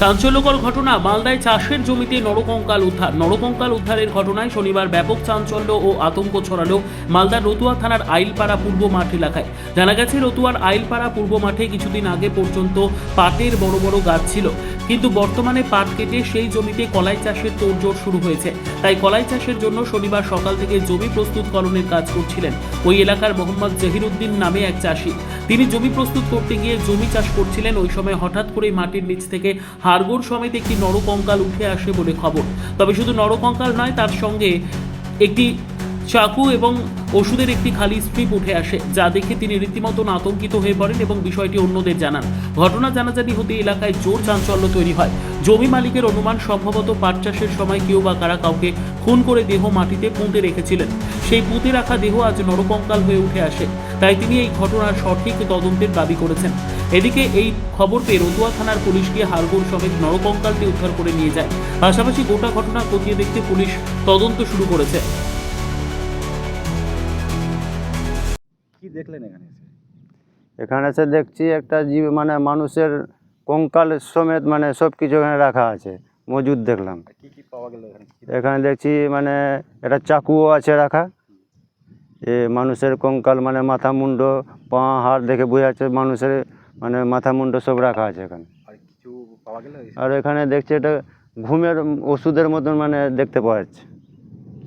চাঞ্চল্যকর ঘটনা, মালদায় চাষের জমিতে নরকঙ্কাল উদ্ধার। নরকঙ্কাল উদ্ধারের ঘটনায় শনিবার ব্যাপক চাঞ্চল্য ও আতঙ্ক ছড়ালো মালদার রতুয়া থানার আইলপাড়া পূর্ব মাঠ এলাকায়। জানা গেছে, রতুয়ার আইলপাড়া পূর্ব মাঠে কিছুদিন আগে পর্যন্ত পাটের বড় বড় গাছ ছিল। কিন্তু বর্তমানে পাট কেটে সেই জমিতে কলাই চাষের তোড়জোড় শুরু হয়েছে। তাই কলাই চাষের জন্য শনিবার সকাল থেকে জমি প্রস্তুতকরণের কাজ করছিলেন ওই এলাকার মোহাম্মদ জহিরুদ্দিন নামে এক চাষি। তিনি জমি প্রস্তুত করতে গিয়ে জমি চাষ করছিলেন। ওই সময় হঠাৎ করে মাটির নিচ থেকে হাড়গোড় সমেত একটি নরকঙ্কাল উঠে আসে বলে খবর। তবে শুধু নরকঙ্কাল নয়, তার সঙ্গে একটি চাকু এবং ওষুধের একটি খালি স্ট্রিপ উঠে আসে, যা দেখে তিনি রীতিমতন আতঙ্কিত হয়ে পড়েন এবং বিষয়টি অন্যদের জানান। ঘটনা জানাজানি হতে এলাকায় জোর চাঞ্চল্য তৈরি হয়। জমি মালিকের অনুমান সম্ভবত পাট চাষের সময় কেউ বা কারা কাউকে খুন করে দেহ মাটিতে পুঁতে রেখেছিলেন। সেই পুঁতে রাখা দেহ আজ নরকঙ্কাল হয়ে উঠে আসে। তাই তিনি এই ঘটনার সঠিক তদন্তের দাবি করেছেন। এদিকে এই খবর পেয়ে রতুয়া থানার পুলিশ গিয়ে হারগোড় সমেত নরকঙ্কালটি উদ্ধার করে নিয়ে যায়। পাশাপাশি গোটা ঘটনা খতিয়ে দেখতে পুলিশ তদন্ত শুরু করেছে। কি দেখলেন এখানে এসে? এখানে এসে দেখছি একটা জীব মানে মানুষের কঙ্কাল সমেত মানে সব কিছু এখানে রাখা আছে। মজুদ দেখলাম। আর কি কি পাওয়া গেল এখানে? এখানে দেখছি মানে একটা চাকুও আছে রাখা। এ মানুষের কঙ্কাল মানে মাথা মুন্ড পা হাড় দেখে বোঝা যাচ্ছে মানুষের মানে মাথা মুন্ড সব রাখা আছে এখানে। আর এখানে দেখছি এটা ঘুমের ওষুধের মতন মানে দেখতে পাওয়া যাচ্ছে।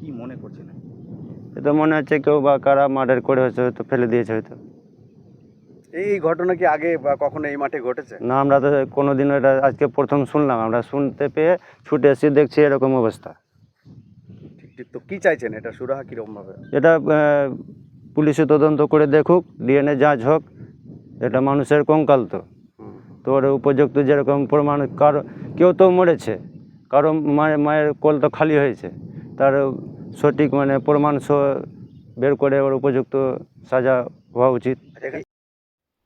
কি মনে করছেন? এটা মনে হচ্ছে কেউ বা কারা মার্ডার করে হয়েছে হয়তো ফেলে দিয়েছে হয়তো। এই ঘটনা কি আগে বা কখনো এই মাঠে ঘটেছে? না আমরা তো কোনোদিনও এটা আজকে প্রথম শুনলাম আমরা শুনতে পেয়ে ছুটে এসে দেখছি এরকম অবস্থা। ঠিক ঠিক তো কি চাইছেন? এটা সুরাহা কীরকম ভাবে এটা পুলিশে তদন্ত করে দেখুক ডিএনএ যাচ হোক এটা মানুষের কঙ্কাল তো। তো ওর উপযুক্ত যেরকম প্রমাণ, কারও, কেউ তো মরেছে, কারও মায়ের মায়ের কোল তো খালি হয়েছে। তার সঠিক মানে প্রমাণ সহ বের করে ওর উপযুক্ত সাজা হওয়া উচিত।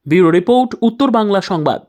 ব্যুরো রিপোর্ট, উত্তর বাংলা সংবাদ।